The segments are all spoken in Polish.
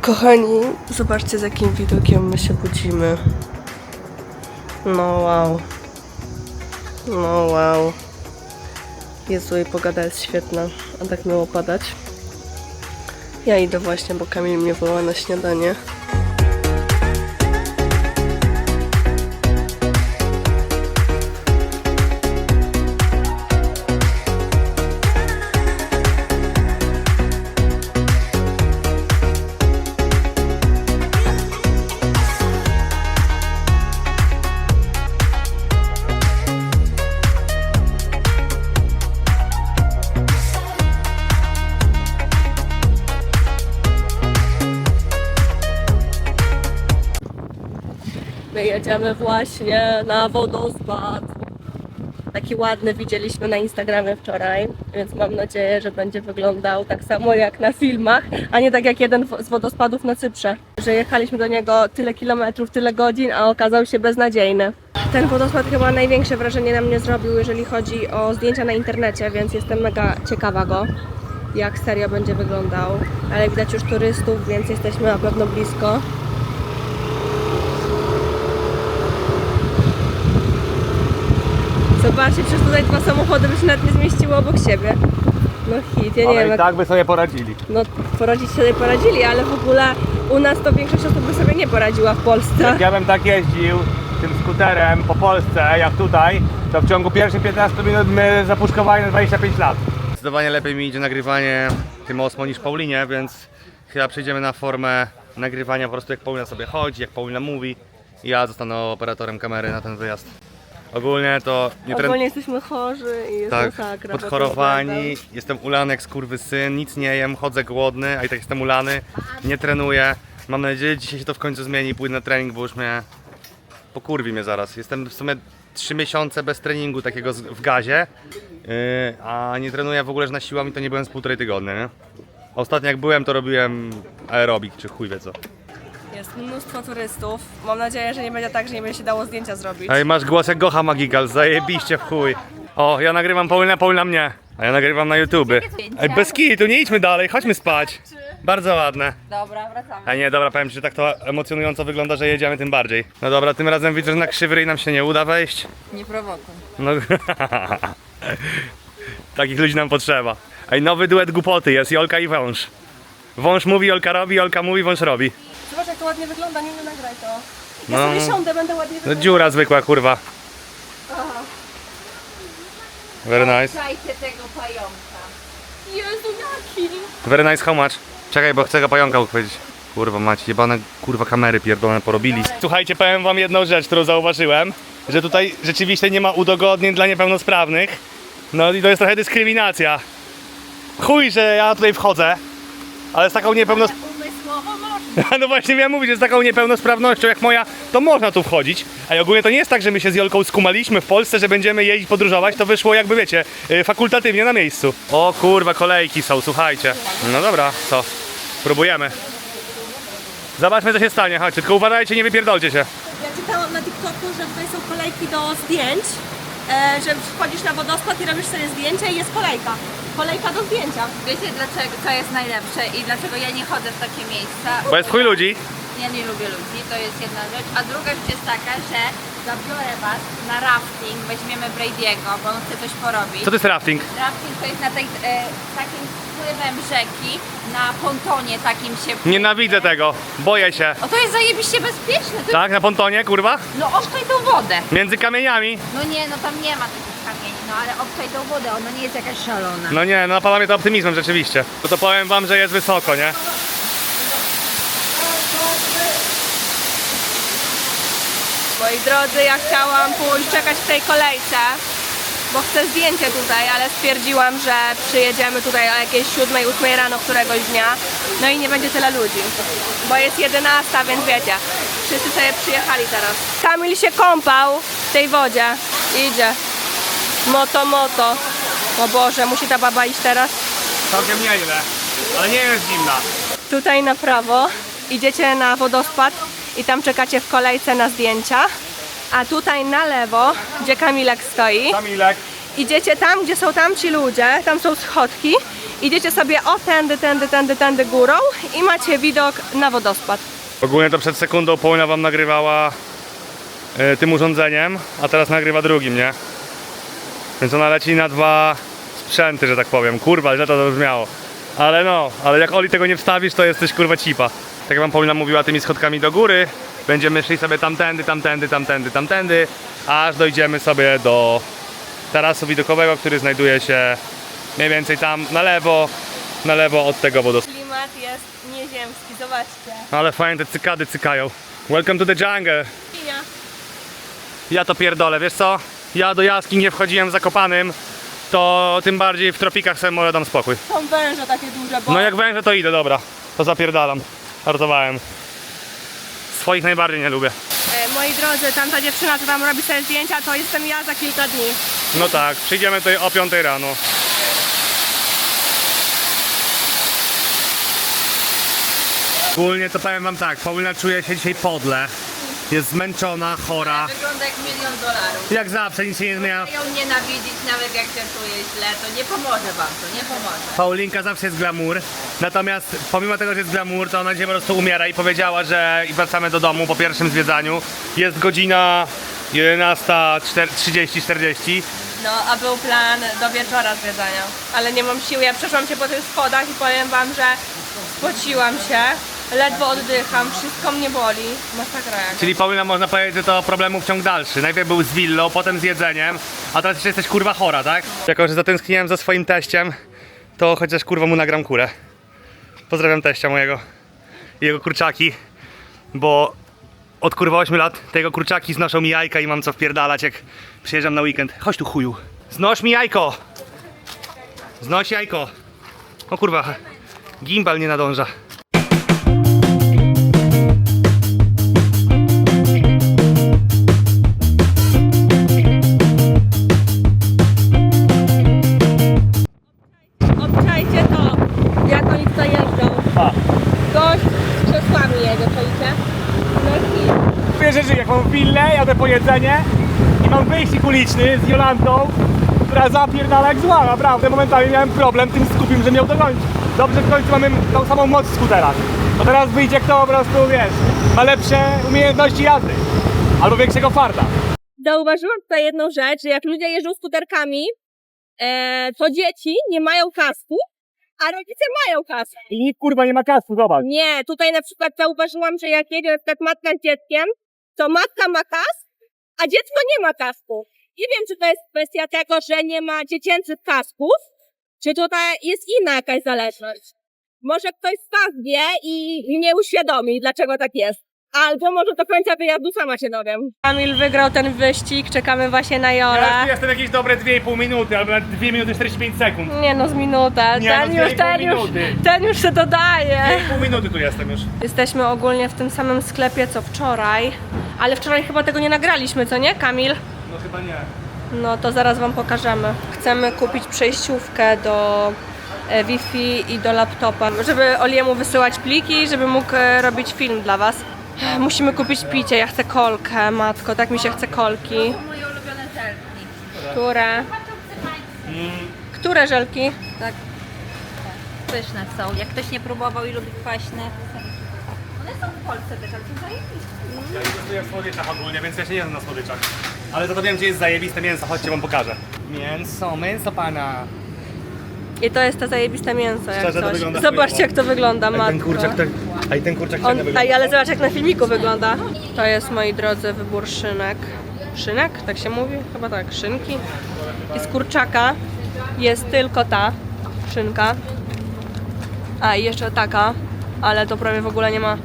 Kochani, zobaczcie z jakim widokiem my się budzimy. No wow. No wow. Jezu, i pogoda jest świetna, a tak miało padać. Ja idę właśnie, bo Kamil mnie woła na śniadanie. My jedziemy właśnie na wodospad. Taki ładny widzieliśmy na Instagramie wczoraj, więc mam nadzieję, że będzie wyglądał tak samo jak na filmach, a nie tak jak jeden z wodospadów na Cyprze. Że jechaliśmy do niego tyle kilometrów, tyle godzin, a okazał się beznadziejny. Ten wodospad chyba największe wrażenie na mnie zrobił, jeżeli chodzi o zdjęcia na internecie, więc jestem mega ciekawa go, jak serio będzie wyglądał. Ale widać już turystów, więc jesteśmy na pewno blisko. Zobaczcie, przecież tutaj dwa samochody by się nawet nie zmieściły obok siebie. No hit, ja nie wiem, Ale i jak, tak by sobie poradzili. no poradzić sobie poradzili, ale w ogóle u nas to większość osób by sobie nie poradziła w Polsce. Jak ja bym tak jeździł tym skuterem po Polsce, jak tutaj, to w ciągu pierwszych 15 minut my zapuszkowali na 25 lat. Zdecydowanie lepiej mi idzie nagrywanie tym osmo niż Paulinie, więc chyba przejdziemy na formę nagrywania po prostu jak Paulina sobie chodzi, jak Paulina mówi. I ja zostanę operatorem kamery na ten wyjazd. Ogólnie to nie tren... Ogólnie jesteśmy chorzy i jest Tak, masakra. po podchorowani, jestem ulany jak skurwysyn, nic nie jem, chodzę głodny, a i tak jestem ulany, nie trenuję. Mam nadzieję, że dzisiaj się to w końcu zmieni, pójdę na trening, bo już mnie pokurwi mnie zaraz. Jestem w sumie 3 miesiące bez treningu takiego z- w gazie, yy, a nie trenuję w ogóle że na siłami, to nie byłem z półtorej tygodnia, nie? Ostatnio jak byłem, to robiłem aerobik, czy chuj wie co. Jest mnóstwo turystów. Mam nadzieję, że nie będzie tak, że nie będzie się dało zdjęcia zrobić. Ej, masz głos jak Gocha Magigal, zajebiście w chuj. O, ja nagrywam Paulina, Paulina mnie. A ja nagrywam na YouTube. Ej, bez kitu, nie idźmy dalej, chodźmy spać. Bardzo ładne. Dobra, wracamy. A nie, dobra, powiem ci, że tak to emocjonująco wygląda, że jedziemy tym bardziej. No dobra, tym razem widzę, że na krzywy ryj nam się nie uda wejść. Nie prowokuj. No, takich ludzi nam potrzeba. Ej, nowy duet głupoty jest, Jolka i Wąż. Wąż mówi, Jolka robi, Jolka mówi, Wąż robi. Zobacz jak to ładnie wygląda, nie, nie nagraj to. No. Ja sobie siądę, będę ładnie No wyglądać. dziura zwykła, kurwa. Very nice. Dajcie tego pająka. Jezu, jaki! Very nice, how much? Czekaj, bo chcę go pająka uchwycić. Kurwa macie, jebane kurwa kamery pierdolone porobili. Słuchajcie, powiem wam jedną rzecz, którą zauważyłem, że tutaj rzeczywiście nie ma udogodnień dla niepełnosprawnych. No i to jest trochę dyskryminacja. Chuj, że ja tutaj wchodzę, ale z taką niepełnosprawnością... Umysłowo No właśnie miałem mówić, że z taką niepełnosprawnością jak moja, to można tu wchodzić. A i ogólnie to nie jest tak, że my się z Jolką skumaliśmy w Polsce, że będziemy jeździć, podróżować, to wyszło jakby wiecie, y, fakultatywnie na miejscu. O kurwa, kolejki są, słuchajcie. No dobra, co? Próbujemy. Zobaczmy co się stanie, chodźcie, tylko uważajcie, nie wypierdolcie się. Ja czytałam na TikToku, że tutaj są kolejki do zdjęć, że wchodzisz na wodospad i robisz sobie zdjęcia i jest kolejka. Kolejka do zdjęcia. Wiecie dlaczego, co jest najlepsze i dlaczego ja nie chodzę w takie miejsca? Bo jest chuj ludzi. Ja nie lubię ludzi, to jest jedna rzecz. A druga rzecz jest taka, że zabiorę was na rafting, weźmiemy Brady'ego, bo on chce coś porobić. Co to jest rafting? Rafting to jest na tej, e, takim wpływem rzeki, na pontonie takim się... Nienawidzę tego, boję się. O, to jest zajebiście bezpieczne. To Tak, na pontonie, kurwa? No obczaj tą wodę. Między kamieniami. No nie, no tam nie ma takich kamieni, no ale obczaj tą wodę, ona nie jest jakaś szalona. No nie, no napada mnie to optymizmem rzeczywiście. No to powiem wam, że jest wysoko, nie? Moi drodzy, ja chciałam pójść czekać w tej kolejce, bo chcę zdjęcie tutaj, ale stwierdziłam, że przyjedziemy tutaj o jakieś 7-8 rano któregoś dnia, no i nie będzie tyle ludzi, bo jest 11, więc wiecie, wszyscy sobie przyjechali teraz. Kamil się kąpał w tej wodzie, idzie, moto, moto. O Boże, musi ta baba iść teraz. Całkiem nieźle, ale nie jest zimna. Tutaj na prawo idziecie na wodospad i tam czekacie w kolejce na zdjęcia. A tutaj na lewo, gdzie Kamilek stoi, Kamilek. idziecie tam, gdzie są tamci ludzie, tam są schodki, idziecie sobie o tędy, tędy, tędy, tędy górą i macie widok na wodospad. Ogólnie to przed sekundą Paulina wam nagrywała e, tym urządzeniem, a teraz nagrywa drugim, nie? Więc ona leci na dwa sprzęty, że tak powiem. Kurwa, źle to zabrzmiało. Ale no, ale jak Oli tego nie wstawisz, to jesteś kurwa cipa. Tak jak wam Paulina mówiła tymi schodkami do góry, będziemy szli sobie tamtędy, tamtędy, tamtędy, tamtędy, aż dojdziemy sobie do tarasu widokowego, który znajduje się mniej więcej tam na lewo, na lewo od tego wodospadu. Klimat jest nieziemski, zobaczcie. Ale fajnie te cykady cykają. Welcome to the jungle. Ja to pierdolę, wiesz co? Ja do jaskiń nie wchodziłem w Zakopanym, to tym bardziej w tropikach sobie może dam spokój. Są węże takie duże, bo No jak węże to idę, dobra. To zapierdalam. Żartowałem. Swoich najbardziej nie lubię. e, moi drodzy, tamta dziewczyna, co tam robi sobie zdjęcia, to jestem ja za kilka dni. No tak, przyjdziemy tutaj o 5 rano. Ogólnie to powiem wam tak, Paulina czuje się dzisiaj podle. Jest zmęczona, chora. Wygląda jak milion dolarów. Jak zawsze, nic się nie zmienia. ją nienawidzić nawet jak się czuje źle, to nie pomoże wam to, nie pomoże. Paulinka zawsze jest glamour, natomiast pomimo tego, że jest glamour, to ona dzisiaj po prostu umiera i powiedziała, że i wracamy do domu po pierwszym zwiedzaniu. Jest godzina 11.30-40. No, a był plan do wieczora zwiedzania. Ale nie mam siły, ja przeszłam się po tych schodach i powiem wam, że spociłam się, ledwo oddycham, wszystko mnie boli. Masakra jak. Czyli Paulina można powiedzieć, że to problemów ciąg dalszy. Najpierw był z willą, potem z jedzeniem, a teraz jeszcze jesteś kurwa chora, tak? Jako, że zatęskniłem za swoim teściem, to chociaż kurwa mu nagram kurę. Pozdrawiam teścia mojego i jego kurczaki, bo od kurwa 8 lat te jego kurczaki znoszą mi jajka i mam co wpierdalać jak przyjeżdżam na weekend. Chodź tu chuju. Znoś mi jajko! Znoś jajko! O kurwa, gimbal nie nadąża. Jedzenie i mam wyścig uliczny z Jolantą, która zapierdala jak zła, naprawdę. Momentami miałem problem tym skupim, że miał dogonić. Dobrze w końcu mamy tą samą moc skutera. Bo teraz wyjdzie kto po prostu, wiesz, ma lepsze umiejętności jazdy. Albo większego farta. Zauważyłam tutaj jedną rzecz, że jak ludzie jeżdżą skuterkami, e, to dzieci nie mają kasku, a rodzice mają kask. I nikt kurwa nie ma kasku, zobacz. Nie, tutaj na przykład zauważyłam, że jak jedzie na przykład matka z dzieckiem, to matka ma kask, a dziecko nie ma kasku. Nie wiem, czy to jest kwestia tego, że nie ma dziecięcych kasków, czy tutaj jest inna jakaś zależność. Może ktoś z was wie i nie uświadomi, dlaczego tak jest. Albo może do końca wyjazdu sama się dowiem. Kamil wygrał ten wyścig, czekamy właśnie na Ja Jola. tu jestem jakieś dobre 2,5 minuty, albo nawet 2 minuty 45 sekund. Nie no, z minutę. Nie, ten, no, już, dwie i pół ten, już, minuty. ten już się dodaje. 2,5 minuty tu jestem już. Jesteśmy ogólnie w tym samym sklepie co wczoraj, ale wczoraj chyba tego nie nagraliśmy, co nie, Kamil? No chyba nie. No to zaraz Wam pokażemy. Chcemy kupić przejściówkę do e, Wi-Fi i do laptopa, żeby Oliemu wysyłać pliki, żeby mógł e, robić film dla Was. Musimy kupić picie, ja chcę kolkę, matko, tak mi się chce kolki. Moje ulubione żelki. Które? Które żelki? Tak. Pyszne są. Jak ktoś nie próbował i lubi kwaśne. One są w Polsce też, ale są zajebiste. Ja inwestuję w słodyczach ogólnie, więc ja się nie znam na słodyczach. Ale to wiem, gdzie jest zajebiste mięso, chodźcie wam pokażę. Mięso, mięso pana. I to jest to zajebiste mięso, jak Szczerze, to coś. wygląda Zobaczcie, jak to wygląda, A i ten kurczak, tak, a i ten kurczak On, średnio wygląda. ej, ale zobacz jak na filmiku wygląda. To jest, moi drodzy, wybór szynek. Szynek? Tak się mówi? Chyba tak, szynki. I z kurczaka jest tylko ta szynka. A, i jeszcze taka, ale to prawie w ogóle nie ma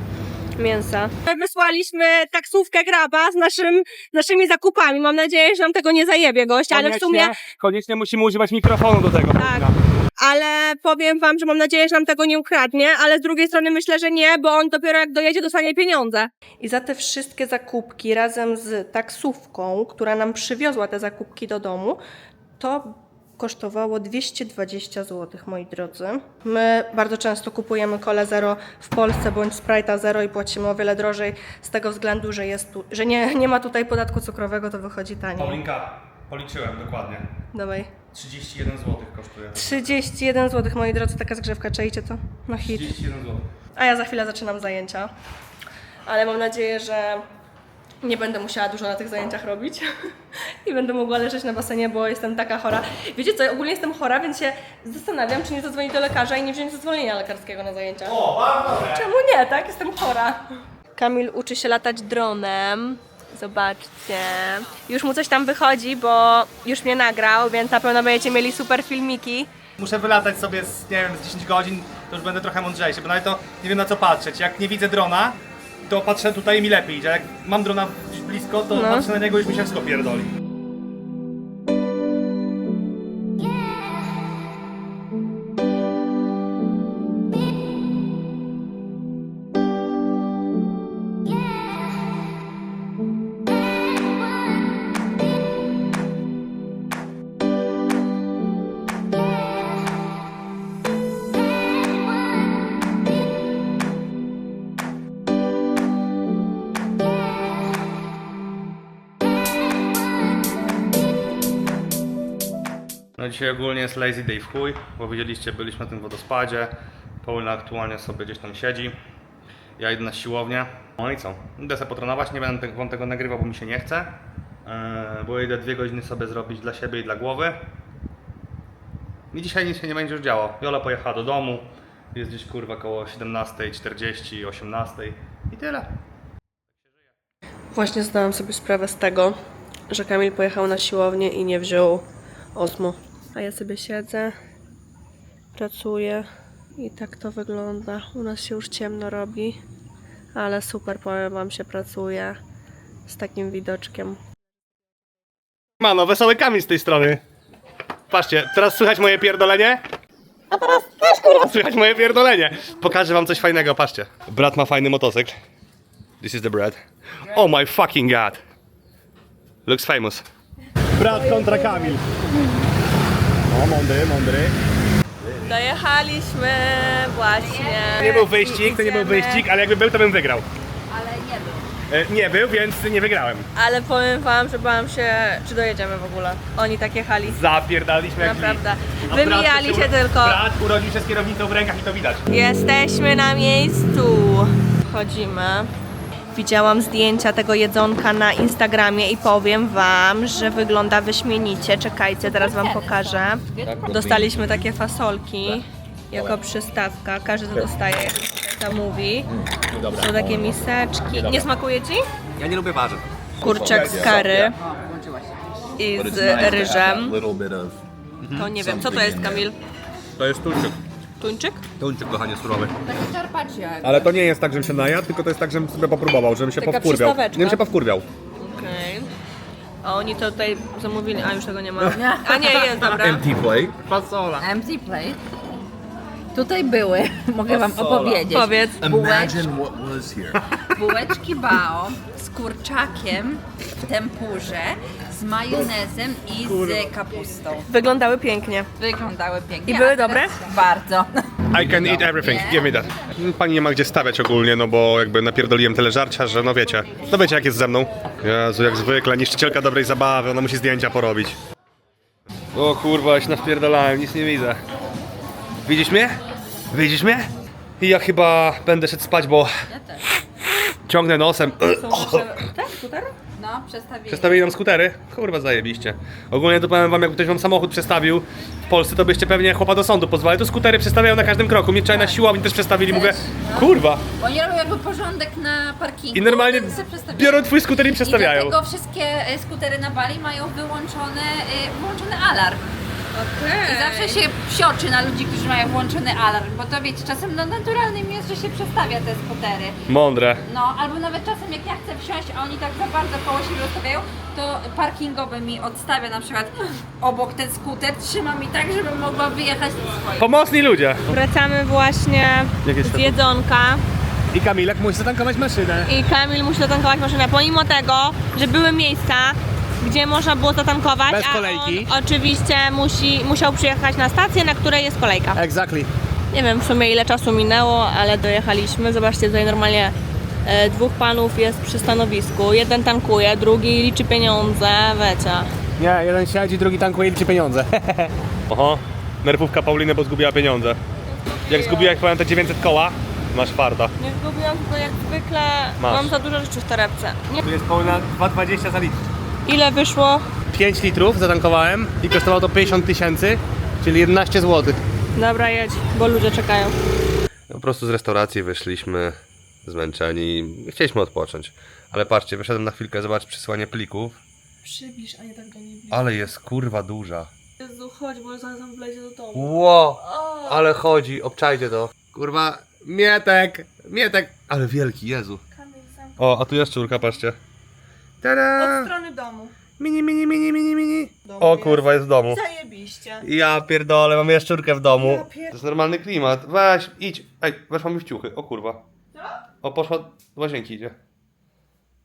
mięsa. My wysłaliśmy taksówkę graba z naszym, naszymi zakupami. Mam nadzieję, że nam tego nie zajebie gość, ale w sumie... koniecznie musimy używać mikrofonu do tego. Tak. Ale powiem wam, że mam nadzieję, że nam tego nie ukradnie, ale z drugiej strony myślę, że nie, bo on dopiero jak dojedzie, dostanie pieniądze. I za te wszystkie zakupki razem z taksówką, która nam przywiozła te zakupki do domu, to kosztowało 220 zł, moi drodzy. My bardzo często kupujemy kole zero w Polsce bądź Sprite'a zero i płacimy o wiele drożej z tego względu, że, jest tu, że nie, nie ma tutaj podatku cukrowego, to wychodzi taniej. Paulinka, Policzyłem dokładnie. Dawaj. 31 zł kosztuje. 31 zł, moi drodzy, taka zgrzewka, czajcie to? Na hit. 31 zł. A ja za chwilę zaczynam zajęcia. Ale mam nadzieję, że nie będę musiała dużo na tych zajęciach robić i będę mogła leżeć na basenie, bo jestem taka chora. Wiecie co, ja ogólnie jestem chora, więc się zastanawiam, czy nie zadzwonić do lekarza i nie wziąć zezwolenia lekarskiego na zajęcia. O, bardzo! Czemu nie, tak? Jestem chora. Kamil uczy się latać dronem. Zobaczcie. Już mu coś tam wychodzi, bo już mnie nagrał, więc na pewno będziecie mieli super filmiki. Muszę wylatać sobie z, nie wiem, z 10 godzin, to już będę trochę mądrzejszy, bo nawet to nie wiem na co patrzeć. Jak nie widzę drona, to patrzę tutaj i mi lepiej idzie. Jak mam drona blisko, to No. patrzę na niego i już mi się wszystko pierdoli. Dzisiaj ogólnie jest lazy day w chuj, bo widzieliście, byliśmy na tym wodospadzie. Paula aktualnie sobie gdzieś tam siedzi. Ja idę na siłownię. No i co? Idę sobie potrenować, nie będę wam tego nagrywał, bo mi się nie chce. Eee, bo idę dwie godziny sobie zrobić dla siebie i dla głowy. I dzisiaj nic się nie będzie już działo. Jola pojechała do domu. Jest gdzieś kurwa koło 17.40, 18.00 i tyle. Właśnie zdałam sobie sprawę z tego, że Kamil pojechał na siłownię i nie wziął Osmo. A ja sobie siedzę, pracuję i tak to wygląda. U nas się już ciemno robi, ale super, powiem Wam, się pracuje z takim widoczkiem. Mano, wesoły Kamil z tej strony. Patrzcie, teraz słychać moje pierdolenie? A teraz też kurwa słychać moje pierdolenie. Pokażę wam coś fajnego, patrzcie. Brat ma fajny motocykl. This is the brat. Oh my fucking god. Looks famous. Brat kontra Kamil. O, mądry, mądry. Dojechaliśmy właśnie. To nie był wyścig, to nie był wyścig, ale jakby był, to bym wygrał. Ale nie był. E, Nie był, więc nie wygrałem. Ale powiem Wam, że bałam się, czy dojedziemy w ogóle. Oni tak jechali. Zapierdaliśmy jak Naprawdę. A brat Wymijali się tylko. Brat urodził się z kierownicą w rękach i to widać. Jesteśmy na miejscu. Chodzimy. Widziałam zdjęcia tego jedzonka na Instagramie i powiem Wam, że wygląda wyśmienicie. Czekajcie, teraz Wam pokażę. Dostaliśmy takie fasolki jako przystawka. Każdy to dostaje, jak to zamówi. Są takie miseczki. Nie smakuje Ci? Ja nie lubię warzyw. Kurczak z kary i z ryżem. To nie wiem, co to jest Kamil? To jest tuńczyk. Tuńczyk? Tuńczyk, kochanie, surowy. Taki carpaccio. Ale to nie jest tak, żebym się najadł, tylko to jest tak, żebym sobie popróbował, żebym się Taka powkurwiał. przystaweczka. Żebym się powkurwiał. Okej. A oni to tutaj zamówili, a już tego nie ma. A nie, jest, dobra. empty plate. Fasola. Empty plate. Tutaj były, mogę wam opowiedzieć. Powiedz. Imagine what was here. Bułeczki bao z kurczakiem w tempurze, z majonezem i z kapustą. Wyglądały pięknie. Wyglądały pięknie. I były a teraz dobre? Bardzo. I can eat everything, give me that. Pani nie ma gdzie stawiać ogólnie, no bo jakby napierdoliłem tyle żarcia, że no wiecie. No wiecie jak jest ze mną. Jezu, jak zwykle, niszczycielka dobrej zabawy, ona musi zdjęcia porobić. O kurwa, ja się napierdolałem, nic nie widzę. Widzisz mnie? Widzisz mnie? I ja chyba będę szedł spać, bo Ja też. ciągnę nosem. Tak, skuter? No, przestawili. Przestawili nam skutery? Kurwa, zajebiście. Ogólnie to powiem wam, jak ktoś wam samochód przestawił w Polsce, to byście pewnie chłopa do sądu pozwali. Tu skutery przestawiają na każdym kroku. Mnie wczoraj na siłowni też przestawili, mówię, kurwa. Bo oni robią jakby porządek na parkingu. I normalnie więc przestawiają. biorą twój skuter i przestawiają. I dlatego wszystkie e, skutery na Bali mają wyłączone, e, wyłączony alarm. I zawsze się psioczy na ludzi, którzy mają włączony alarm, bo to wiecie, czasem no, naturalnym jest, że się przestawia te skutery. Mądre. No, albo nawet czasem jak ja chcę wsiąść, a oni tak za bardzo koło siebie rozstawiają, to parkingowy mi odstawia na przykład obok ten skuter, trzyma mi tak, żebym mogła wyjechać na swoje. Pomocni ludzie. Wracamy właśnie z jedzonka I Kamilek musi zatankować maszynę. i Kamil musi zatankować maszynę, pomimo tego, że były miejsca, gdzie można było zatankować, Bez a kolejki. on oczywiście musi, musiał przyjechać na stację, na której jest kolejka. Exactly. Nie wiem w sumie ile czasu minęło, ale dojechaliśmy. Zobaczcie, tutaj normalnie e, dwóch panów jest przy stanowisku. Jeden tankuje, drugi liczy pieniądze, wiecie. Nie, jeden siedzi, drugi tankuje i liczy pieniądze. Oho, nerwówka Pauliny, bo zgubiła pieniądze. Jak zgubiłaś, powiem, te 900 koła, masz farta. Nie zgubiłam, tylko jak zwykle Masz. mam za dużo rzeczy w torebce. Nie. Tu jest Paulina 2,20 za litr. Ile wyszło? 5 litrów zatankowałem i kosztowało to 50 tysięcy, czyli 11 zł. Dobra, jedź, bo ludzie czekają. Po prostu z restauracji wyszliśmy zmęczeni. Chcieliśmy odpocząć. Ale patrzcie, wyszedłem na chwilkę zobaczyć przysłanie plików. Przybliż, a nie tak do niej. Ale jest kurwa duża. Jezu, chodź, bo zaraz tam wlezie do domu. Ło! Ale chodzi, obczajcie to. Kurwa, mietek, mietek. Ale wielki, Jezu. O, a tu jest czurka, patrzcie. Tada! Od strony domu. Mini, mini, mini, mini, mini. Domu O kurwa, jest w domu. Zajebiście. Ja pierdolę, mam jaszczurkę w domu. Ja pier- To jest normalny klimat. Weź, idź. Ej, weszła mi w ciuchy. O kurwa. Co? O, poszła do łazienki idzie.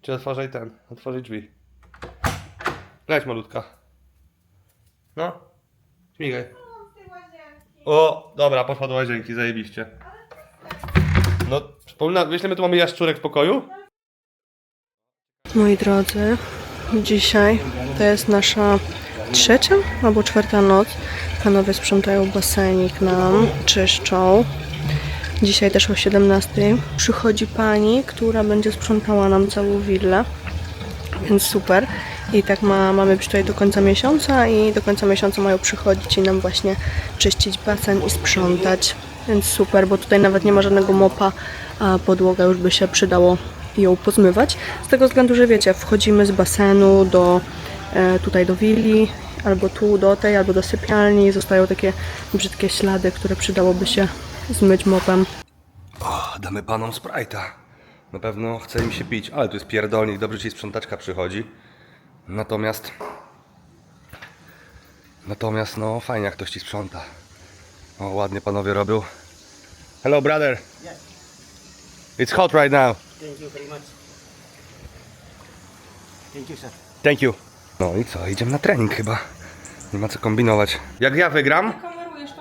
Czy otworzaj ten, otworzaj drzwi. Leć malutka. No. Śmigaj. O, dobra, poszła do łazienki, zajebiście. No, przypomina, wiesz, my tu mamy jaszczurek w pokoju? Moi drodzy, dzisiaj to jest nasza trzecia albo czwarta noc. Panowie sprzątają basenik nam, czyszczą. Dzisiaj też o 17 przychodzi pani, która będzie sprzątała nam całą willę. Więc super. I tak ma, mamy być tutaj do końca miesiąca i do końca miesiąca mają przychodzić i nam właśnie czyścić basen i sprzątać. Więc super, bo tutaj nawet nie ma żadnego mopa, a podłoga już by się przydało ją pozmywać. Z tego względu, że wiecie, wchodzimy z basenu do e, tutaj do willi, albo tu do tej, albo do sypialni i zostają takie brzydkie ślady, które przydałoby się zmyć mopem. O, damy panom Sprite'a. Na pewno chce im się pić, ale tu jest pierdolnik, dobrze ci sprzątaczka przychodzi. Natomiast... Natomiast, no, fajnie jak ktoś ci sprząta. O, ładnie panowie robią. Hello, brother. It's hot right now. Thank you very much. Thank you, sir. Thank you. No i co, idziemy na trening chyba. Nie ma co kombinować. Jak ja wygram,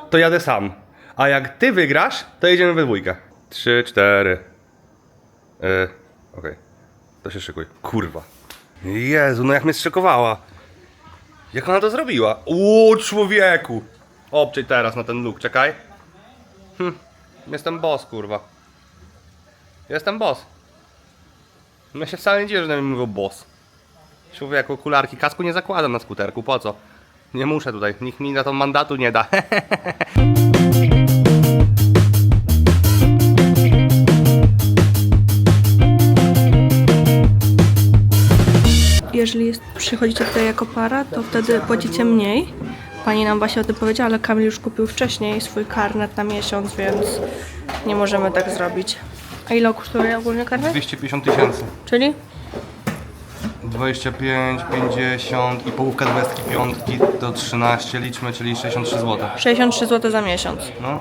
to jadę sam. A jak ty wygrasz, to jedziemy we dwójkę. Trzy, cztery. Yy, okej. To się szykuj. Kurwa. Jezu, no jak mnie zszykowała. Jak ona to zrobiła? O człowieku! Obczyj teraz na ten look, czekaj. Hm. Jestem boss, kurwa. Jestem boss. No się wcale nie dzieje, że na mnie mówią boss. Człowieku, okularki, kasku nie zakładam na skuterku, po co? Nie muszę tutaj, nikt mi na to mandatu nie da. Jeżeli przychodzicie tutaj jako para, to wtedy płacicie mniej. Pani nam właśnie o tym powiedziała, ale Kamil już kupił wcześniej swój karnet na miesiąc, więc nie możemy tak zrobić. A ile kosztuje ogólnie karnet? 250 tysięcy. Czyli? 25, 50 i połówka 25 to 13 liczmy, czyli 63 zł. 63 zł za miesiąc. No.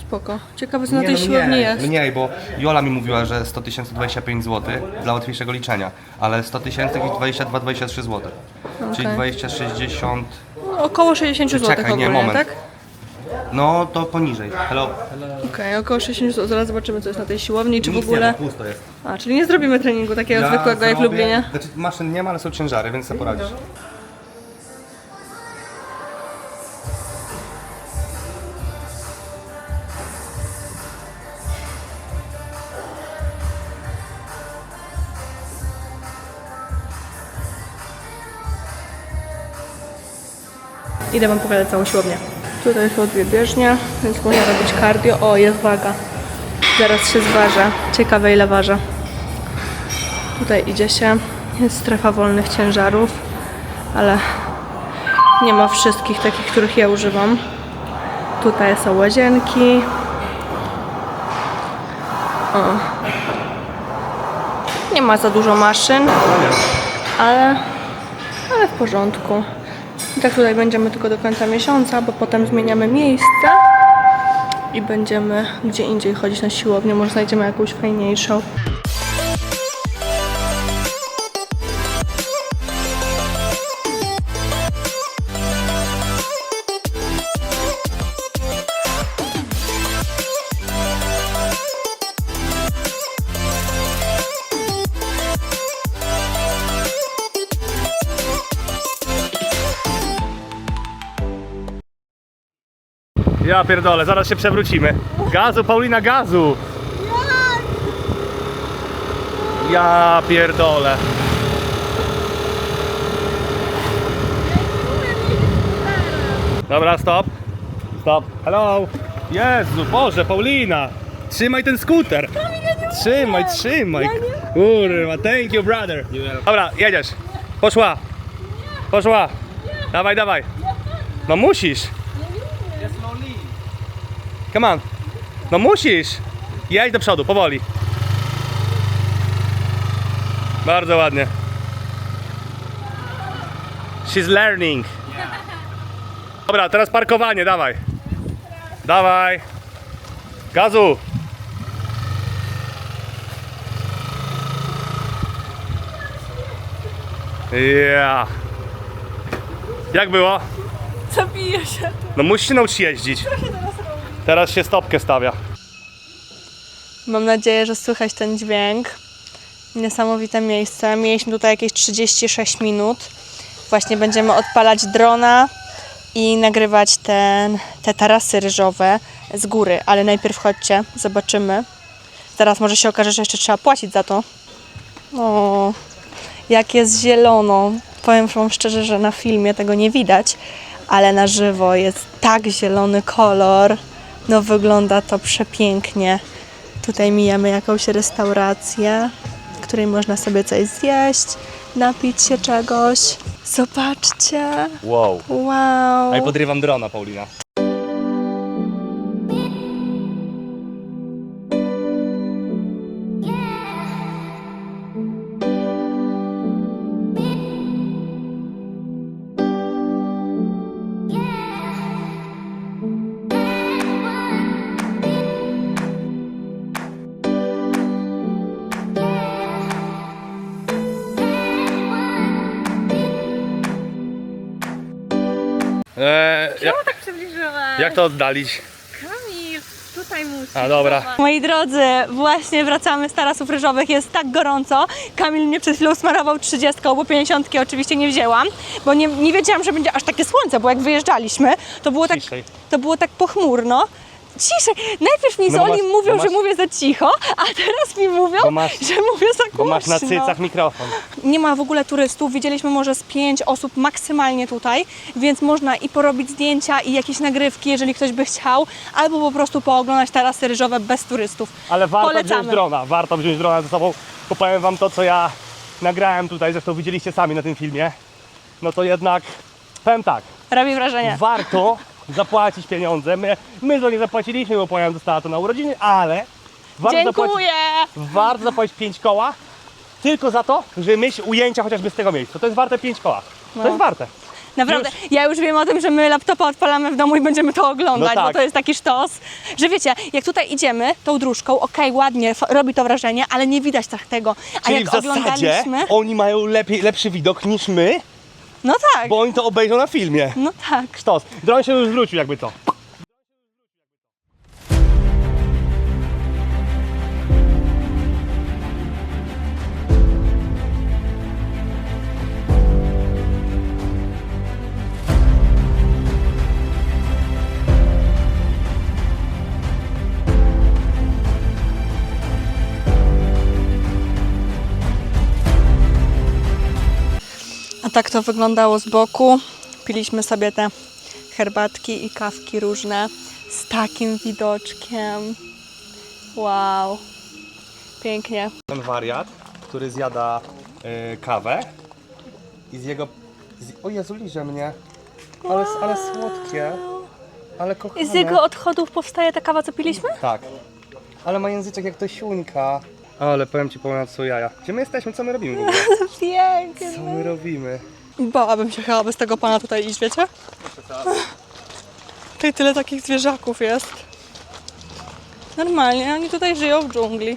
Spoko. Ciekawe co na tej no siłowni mniej, jest. Mniej, bo Jola mi mówiła, że 100 tysięcy 25 zł dla łatwiejszego liczenia, ale 100 tysięcy jakieś 22-23 zł. Czyli Okej. 20, 60, No, około 60 zł Czekaj, nie, ogólnie, moment. tak? No to poniżej. Hello. Okej, około 60 zł. Zaraz zobaczymy co jest na tej siłowni, czy w Nic ogóle... Nie, ma, pusto jest. A, czyli nie zrobimy treningu takiego zwykłego jak w zrobię- Lublinie. Znaczy maszyn nie ma, ale są ciężary, więc sobie poradzisz. Idę wam pokazać całą siłownię. Tutaj są dwie bieżnie, więc można robić cardio. O, jest waga. Zaraz się zważę. Ciekawe ile ważę. Tutaj idzie się. Jest strefa wolnych ciężarów, ale nie ma wszystkich takich, których ja używam. Tutaj są łazienki. O. Nie ma za dużo maszyn, ale, ale w porządku. I tak tutaj będziemy tylko do końca miesiąca, bo potem zmieniamy miejsce i będziemy gdzie indziej chodzić na siłownię. Może znajdziemy jakąś fajniejszą. Ja pierdolę, zaraz się przewrócimy. Gazu, Paulina, gazu! Ja pierdolę. Dobra, stop. Stop. Hello. Jezu, Boże, Paulina. Trzymaj ten skuter. Trzymaj, trzymaj. Kurwa, thank you, brother. Dobra, jedziesz. Poszła. Poszła. Dawaj, dawaj. No musisz. Come on. No musisz. Jedź do przodu, powoli. Bardzo ładnie. She's learning. Dobra, teraz parkowanie, dawaj. Dawaj. Gazu. Ja. Jak było? Zabiję się. No musisz się nauczyć jeździć. Teraz się stopkę stawia. Mam nadzieję, że słychać ten dźwięk. Niesamowite miejsce. Mieliśmy tutaj jakieś 36 minut. Właśnie będziemy odpalać drona i nagrywać ten, te tarasy ryżowe z góry. Ale najpierw chodźcie, zobaczymy. Zaraz może się okaże, że jeszcze trzeba płacić za to. O, jak jest zielono. Powiem Wam szczerze, że na filmie tego nie widać, ale na żywo jest tak zielony kolor. No wygląda to przepięknie. Tutaj mijamy jakąś restaurację, w której można sobie coś zjeść, napić się czegoś. Zobaczcie. Wow. Wow. A i podrywam drona, Paulina. Jak to oddalić? Kamil, tutaj musisz. A dobra. Moi drodzy, właśnie wracamy z tarasów ryżowych, jest tak gorąco. Kamil mnie przed chwilą smarował 30, bo 50 oczywiście nie wzięłam, bo nie, nie wiedziałam, że będzie aż takie słońce, bo jak wyjeżdżaliśmy, to było tak, Ciszej. to było tak pochmurno. Ciszej. Najpierw mi z No bo masz- mówią, bo że masz- mówię za cicho, a teraz mi mówią, Bo masz- że mówię za głośno. Bo masz na cycach mikrofon. Nie ma w ogóle turystów, widzieliśmy może z pięć osób maksymalnie tutaj, więc można i porobić zdjęcia i jakieś nagrywki, jeżeli ktoś by chciał, albo po prostu pooglądać tarasy ryżowe bez turystów. Ale warto Polecamy. wziąć drona, warto wziąć drona ze sobą, bo powiem wam to, co ja nagrałem tutaj, zresztą widzieliście sami na tym filmie, no to jednak, powiem tak, Robi wrażenie. warto zapłacić pieniądze, my, my to nie zapłaciliśmy, bo powiem dostała to na urodziny, ale warto zapłacić, Dziękuję! warto zapłacić 5 koła, tylko za to, żeby mieć ujęcia chociażby z tego miejsca, to jest warte 5 koła, No. to jest warte. Naprawdę, ja już wiem o tym, że my laptopa odpalamy w domu i będziemy to oglądać, No tak. bo to jest taki sztos, że wiecie, jak tutaj idziemy tą dróżką, okej, ładnie, f- robi to wrażenie, ale nie widać tak tego. A Czyli jak w zasadzie oglądaliśmy, oni mają lepiej, lepszy widok niż my, no tak, bo oni to obejrzą na filmie. no tak. Sztos. Dron się już zwrócił jakby to. A tak to wyglądało z boku. Piliśmy sobie te herbatki i kawki różne z takim widoczkiem. Wow. Pięknie. Ten wariat, który zjada y, kawę i z jego... Z, o Jezu, liże mnie. Ale, ale słodkie. Ale kochane. I z jego odchodów powstaje ta kawa, co piliśmy? Tak. Ale ma języczek jak to siuńka. Ale powiem ci, powiem co jaja. Gdzie my jesteśmy? Co my robimy w ogóle? Pięknie. Co my robimy? Bałabym się chyba bez tego pana tutaj iść, wiecie? Tutaj tyle takich zwierzaków jest. Normalnie, oni tutaj żyją w dżungli.